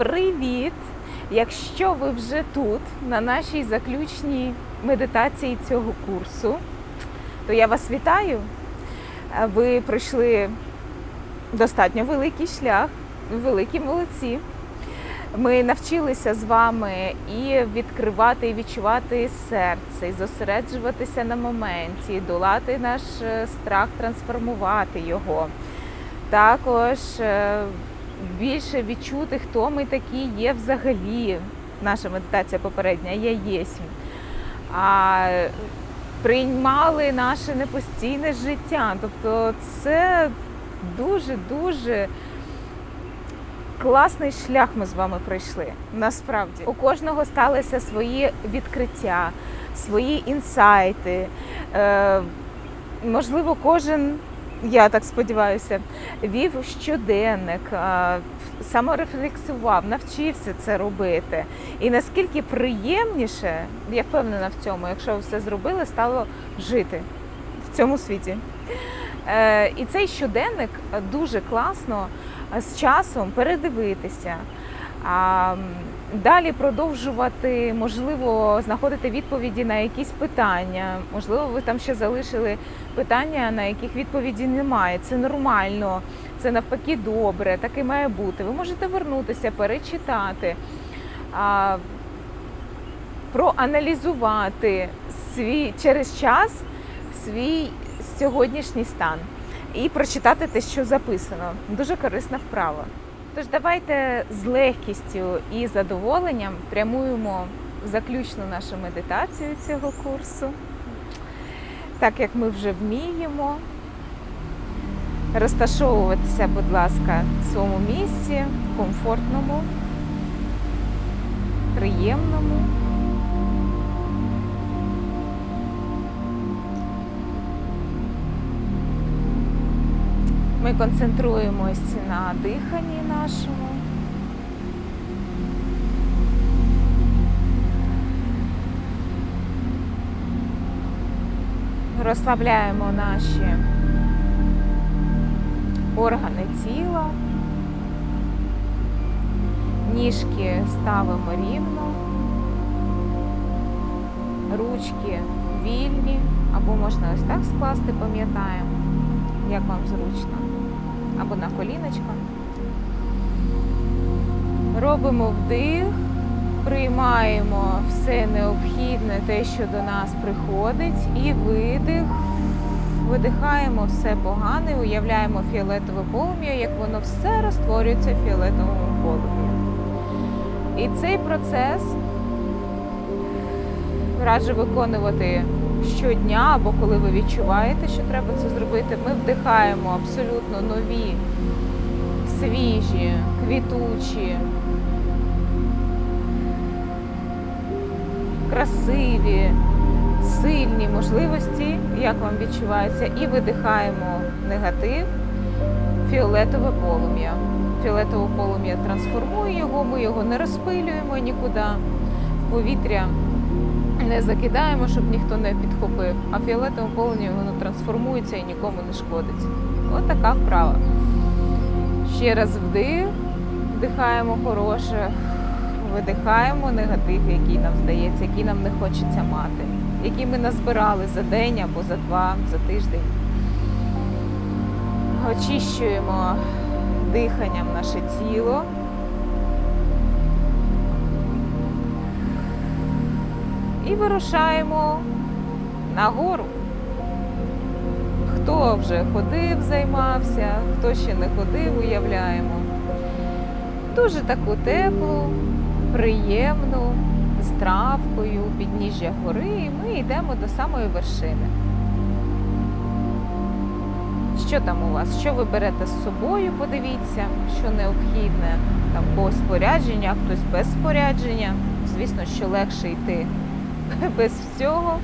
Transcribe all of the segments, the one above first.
Привіт! Якщо ви вже тут, на нашій заключній медитації цього курсу, то я вас вітаю. Ви пройшли достатньо великий шлях, великі молодці. Ми навчилися з вами і відкривати і відчувати серце, і зосереджуватися на моменті, долати наш е, страх, трансформувати його. Також е, більше відчути, хто ми такі є взагалі. Наша медитація попередня я єсмь. А приймали наше непостійне життя. Тобто це дуже-дуже класний шлях ми з вами пройшли. Насправді у кожного сталися свої відкриття, свої інсайти. Е, можливо, кожен, я так сподіваюся, вів щоденник, саморефлексував, навчився це робити. І наскільки приємніше, я впевнена в цьому, якщо все зробили, стало жити в цьому світі. Е, І цей щоденник дуже класно з часом передивитися. Далі продовжувати, можливо, знаходити відповіді на якісь питання. Можливо, ви там ще залишили питання, на яких відповіді немає. Це нормально, це навпаки добре, так і має бути. Ви можете вернутися, перечитати, проаналізувати свій через час свій сьогоднішній стан і прочитати те, що записано. Дуже корисна вправа. Тож давайте з легкістю і задоволенням прямуємо заключну нашу медитацію цього курсу, так як ми вже вміємо. Розташовуватися, будь ласка, в цьому місці, комфортному, приємному. Ми концентруємось на диханні нашому. Розслабляємо наші органи тіла. Ніжки ставимо рівно, ручки вільні, або можна ось так скласти, пам'ятаємо, як вам зручно, або на коліночка. Робимо вдих, приймаємо все необхідне, те, що до нас приходить, і видих. Видихаємо все погане, уявляємо фіолетове полум'я, як воно все розтворюється в фіолетовому полум'ї. І цей процес раджу виконувати щодня або коли ви відчуваєте, що треба це зробити. Ми вдихаємо абсолютно нові, свіжі, квітучі, красиві, сильні можливості, як вам відчувається, і видихаємо негатив, фіолетове полум'я. Фіолетове полум'я трансформує його, ми його не розпилюємо нікуди в повітря. Не закидаємо, щоб ніхто не підхопив, а фіолетове полум'я воно трансформується і нікому не шкодить. От така вправа. Ще раз вдих, вдихаємо хороше, видихаємо негатив, який нам здається, який нам не хочеться мати, який ми назбирали за день або за два, за тиждень. Очищуємо диханням наше тіло. І вирушаємо нагору. Хто вже ходив, займався, хто ще не ходив, уявляємо. Дуже таку теплу, приємну, з травкою, підніжжя гори, і ми йдемо до самої вершини. Що там у вас? Що ви берете з собою? Подивіться, що необхідне. Там когось спорядження, хтось без спорядження. Звісно, що легше йти без всього,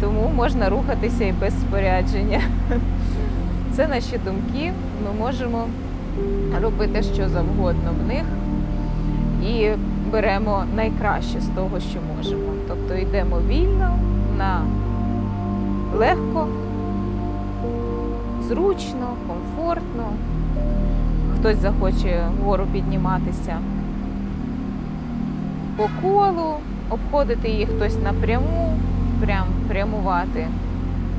тому можна рухатися і без спорядження. Це наші думки. Ми можемо робити що завгодно в них і беремо найкраще з того, що можемо. Тобто йдемо вільно, на легко, зручно, комфортно. Хтось захоче вгору підніматися, по колу, обходити її хтось напряму, прям прямувати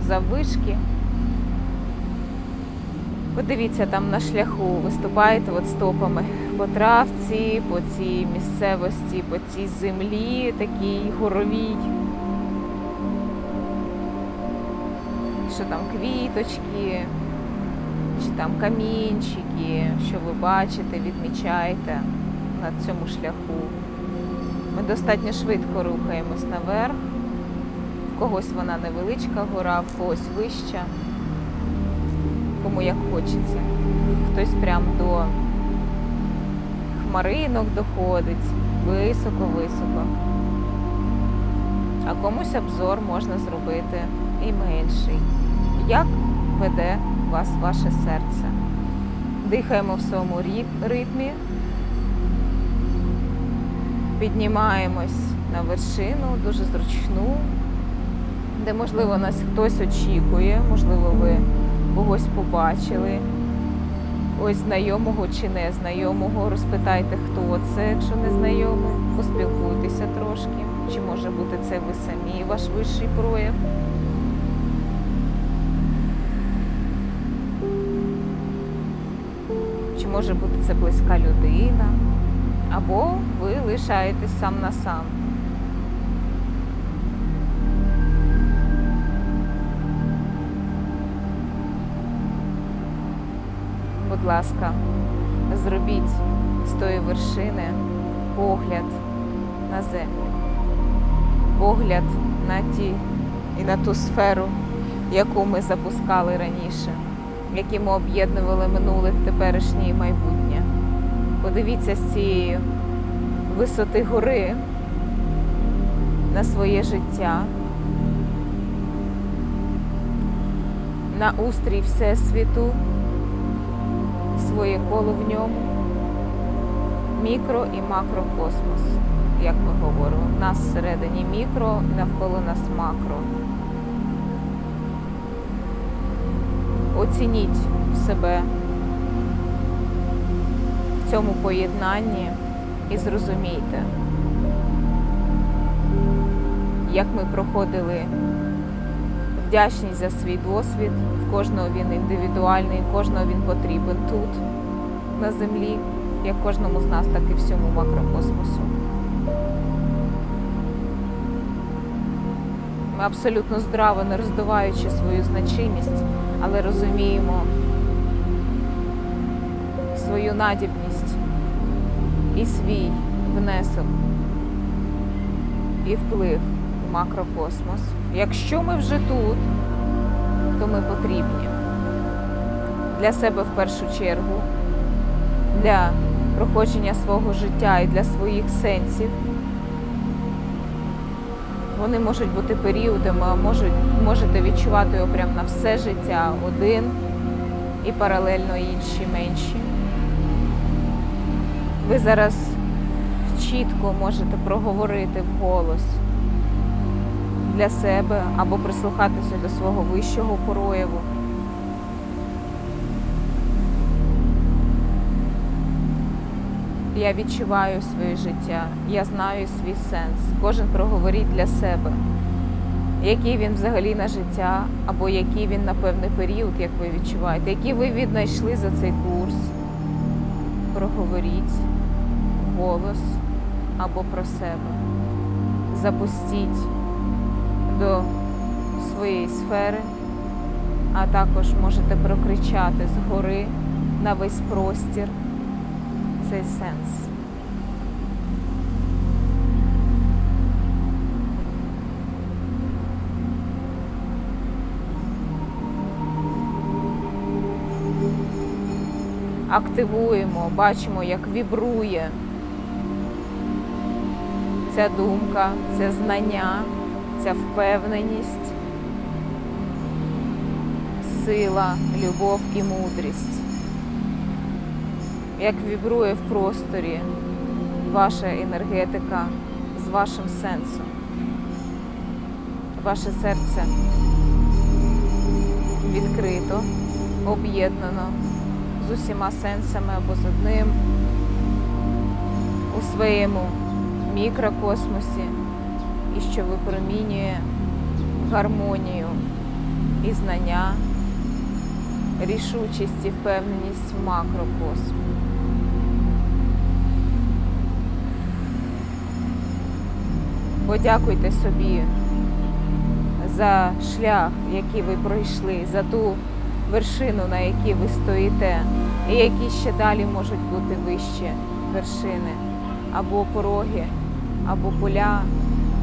заввишки. Подивіться там на шляху, виступаєте от стопами по травці, по цій місцевості, по цій землі, такій горовій. Що там квіточки, чи там камінчики, що ви бачите, відмічаєте на цьому шляху. Ми достатньо швидко рухаємось наверх. В когось вона невеличка гора, в когось вища кому як хочеться. Хтось прям до хмаринок доходить, високо-високо. А комусь обзор можна зробити і менший. Як веде вас ваше серце? Дихаємо в своєму ритмі, піднімаємось на вершину, дуже зручну, де, можливо, нас хтось очікує, можливо, ви когось побачили, ось знайомого чи незнайомого. Розпитайте, хто це, якщо не знайомий, поспілкуйтеся трошки. Чи може бути це ви самі, ваш вищий прояв? Чи може бути це близька людина? Або ви лишаєтесь сам на сам. будь ласка, зробіть з тої вершини погляд на землю, погляд на ті і на ту сферу, яку ми запускали раніше, які ми об'єднували минуле, теперішнє і майбутнє. Подивіться з цієї висоти гори на своє життя, на устрій Всесвіту своє коло в ньому, мікро і макрокосмос, як ми говоримо. В нас всередині мікро і навколо нас макро. Оцініть себе в цьому поєднанні і зрозумійте, як ми проходили вдячність за свій досвід. В кожного він індивідуальний, кожного він потрібен тут, на землі, як кожному з нас, так і всьому макрокосмосу. Ми абсолютно здраво, не роздуваючи свою значимість, але розуміємо свою надібність і свій внесок і вплив в макрокосмос. Якщо ми вже тут, то ми потрібні для себе в першу чергу, для проходження свого життя і для своїх сенсів. Вони можуть бути періодами, а можуть, можете відчувати його прямо на все життя один і паралельно інші менші. Ви зараз чітко можете проговорити вголос для себе або прислухатися до свого вищого прояву. Я відчуваю своє життя, я знаю свій сенс. Кожен проговоріть для себе, який він взагалі на життя, або який він на певний період, як ви відчуваєте, який ви віднайшли за цей курс. Проговоріть голос або про себе. Запустіть до своєї сфери, а також можете прокричати згори на весь простір цей сенс. Активуємо, бачимо, як вібрує ця думка, це знання, ця впевненість, сила, любов і мудрість. Як вібрує в просторі ваша енергетика з вашим сенсом. Ваше серце відкрито, об'єднано з усіма сенсами або з одним у своєму мікрокосмосі і що випромінює гармонію і знання, рішучість і впевненість в макрокосмі. Подякуйте собі за шлях, який ви пройшли, за ту вершину, на якій ви стоїте, і які ще далі можуть бути вищі вершини, або пороги, або поля,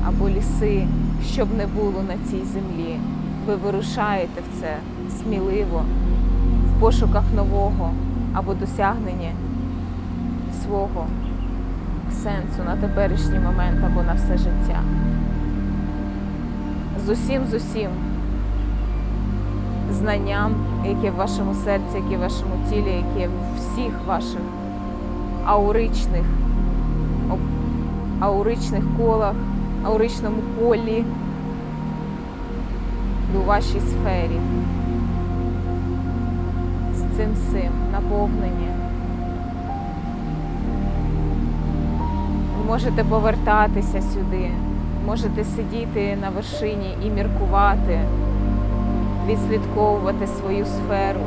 або ліси, щоб не було на цій землі. Ви вирушаєте в це сміливо, в пошуках нового або досягнення свого сенсу на теперішній момент або на все життя. З усім, з усім знанням, яке в вашому серці, яке в вашому тілі, яке в всіх ваших ауричних, ауричних колах, ауричному полі і у вашій сфері. З цим всім наповнення. Ви можете повертатися сюди, можете сидіти на вершині і міркувати, відслідковувати свою сферу.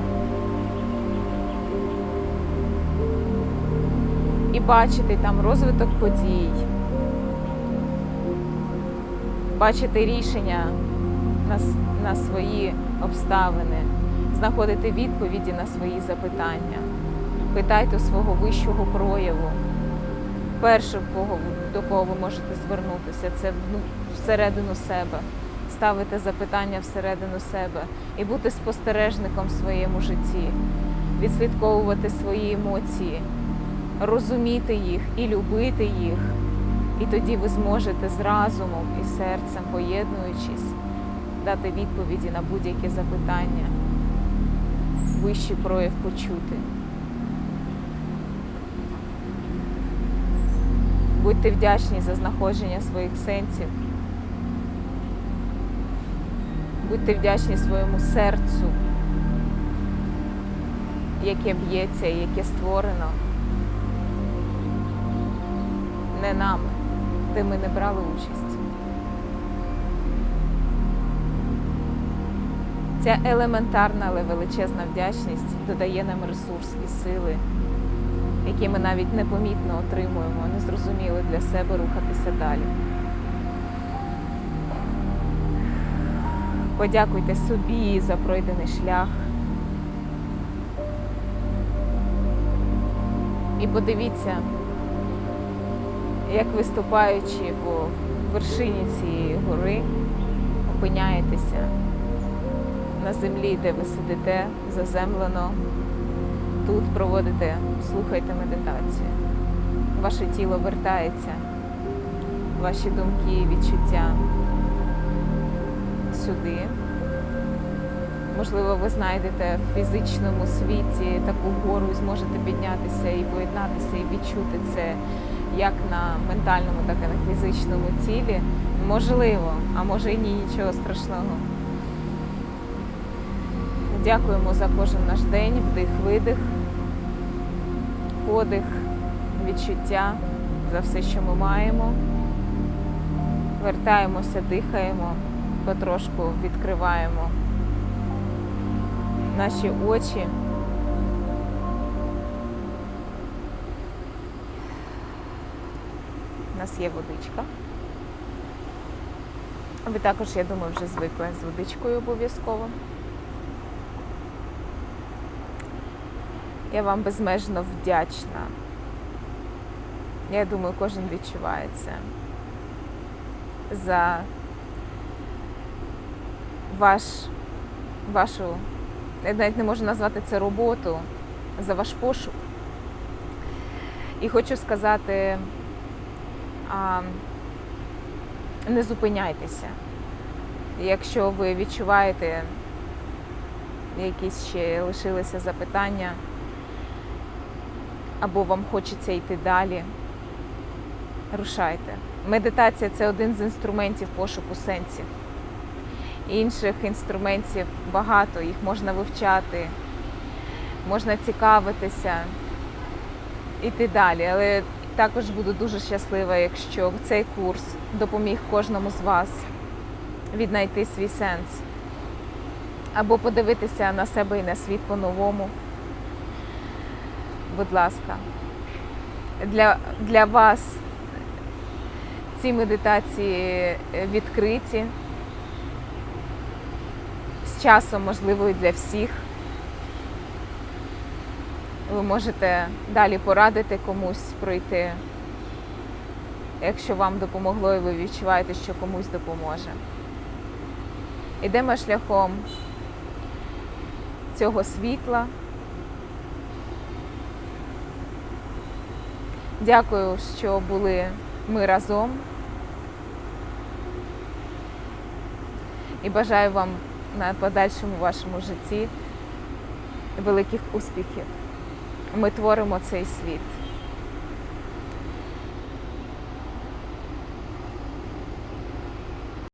І бачити там розвиток подій, бачити рішення на, на свої обставини, знаходити відповіді на свої запитання. Питайте свого вищого прояву. Перше, до кого ви можете звернутися, це всередину себе, ставити запитання всередину себе і бути спостережником в своєму житті, відслідковувати свої емоції, розуміти їх і любити їх. І тоді ви зможете з разумом і серцем, поєднуючись, дати відповіді на будь-які запитання, вищий прояв почути. Будьте вдячні за знаходження своїх сенсів. Будьте вдячні своєму серцю, яке б'ється і яке створено не нами, де ми не брали участь. Ця елементарна, але величезна вдячність додає нам ресурс і сили, які ми навіть непомітно отримуємо, не зрозуміли для себе рухатися далі. Подякуйте собі за пройдений шлях. І подивіться, як виступаючи по вершині цієї гори, опиняєтеся на землі, де ви сидите, заземлено. Тут проводите, слухайте медитацію. Ваше тіло вертається, ваші думки і відчуття сюди. Можливо, ви знайдете в фізичному світі таку гору і зможете піднятися і поєднатися, і відчути це як на ментальному, так і на фізичному тілі. Можливо, а може і ні, нічого страшного. Дякуємо за кожен наш день, вдих, видих, подих, відчуття за все, що ми маємо. Вертаємося, дихаємо, потрошку відкриваємо наші очі. Нас є водичка. Ви також, я думаю, вже звикли з водичкою обов'язково. Я вам безмежно вдячна. Я думаю, кожен відчуває це за ваш, вашу, я навіть не можу назвати це роботу, за ваш пошук. І хочу сказати, не зупиняйтеся. Якщо ви відчуваєте якісь ще лишилися запитання, або вам хочеться йти далі, рушайте. Медитація це один з інструментів пошуку сенсів. Інших інструментів багато, їх можна вивчати, можна цікавитися, іти далі. Але також буду дуже щаслива, якщо цей курс допоміг кожному з вас віднайти свій сенс або подивитися на себе і на світ по-новому. Будь ласка, для, для вас ці медитації відкриті. З часом, можливо, і для всіх. Ви можете далі порадити комусь пройти, якщо вам допомогло і ви відчуваєте, що комусь допоможе. Ідемо шляхом цього світла. Дякую, що були ми разом. І бажаю вам на подальшому вашому житті великих успіхів. Ми творимо цей світ.